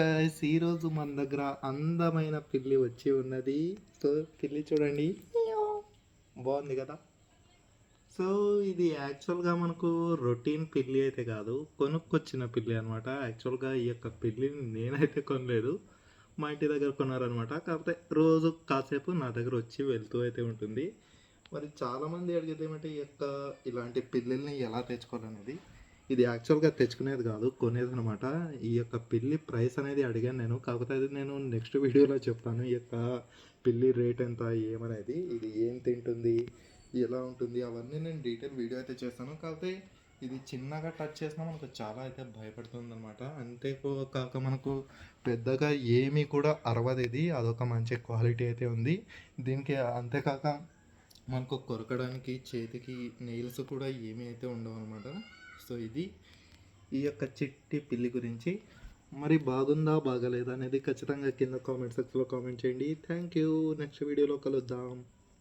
Guys, ఈరోజు మన దగ్గర అందమైన పిల్లి వచ్చి ఉన్నది. సో పిల్లి చూడండి. బాగుంది కదా? సో ఇది యాక్చువల్గా మనకు రొటీన్ పిల్లి అయితే కాదు. కొనుక్కొచ్చిన పిల్లి అనమాట యాక్చువల్గా ఈ యొక్క పిల్లిని నేనైతే కొనలేదు. మా ఇంటి దగ్గర కొన్నారనమాట కాకపోతే రోజు కాసేపు నా దగ్గర వచ్చి వెళ్తూ అయితే ఉంటుంది. మరి చాలామంది అడిగేది ఏమంటే ఈ యొక్క ఇలాంటి పిల్లిల్ని ఎలా తెచ్చుకోవాలనేది ఇది యాక్చువల్గా తెచ్చుకునేది కాదు కొనేది అనమాట ఈ యొక్క పిల్లి ప్రైస్ అనేది అడిగాను నేను. కాకపోతే అది నేను నెక్స్ట్ వీడియోలో చెప్తాను. ఈ యొక్క పిల్లి రేట్ ఎంత ఏమనేది ఇది ఏం తింటుంది ఎలా ఉంటుంది అవన్నీ నేను డీటెయిల్ వీడియో అయితే చేస్తాను. కాకపోతే ఇది చిన్నగా టచ్ చేసినా మనకు చాలా అయితే భయపడుతుంది అనమాట అంతే కాక మనకు పెద్దగా ఏమీ కూడా అరవదు ఇది అదొక మంచి క్వాలిటీ అయితే ఉంది. దీనికి అంతేకాక మనకు కొరకడానికి చేతికి నెయిల్స్ కూడా ఏమీ అయితే ఉండవు అనమాట సో ఇది ఈ యొక్క చిట్టి పిల్లి గురించి. మరి బాగుందా బాగాలేదా అనేది ఖచ్చితంగా కింద కామెంట్ సెక్షన్లో కామెంట్ చేయండి. థ్యాంక్ యూ నెక్స్ట్ వీడియోలో కలుద్దాం.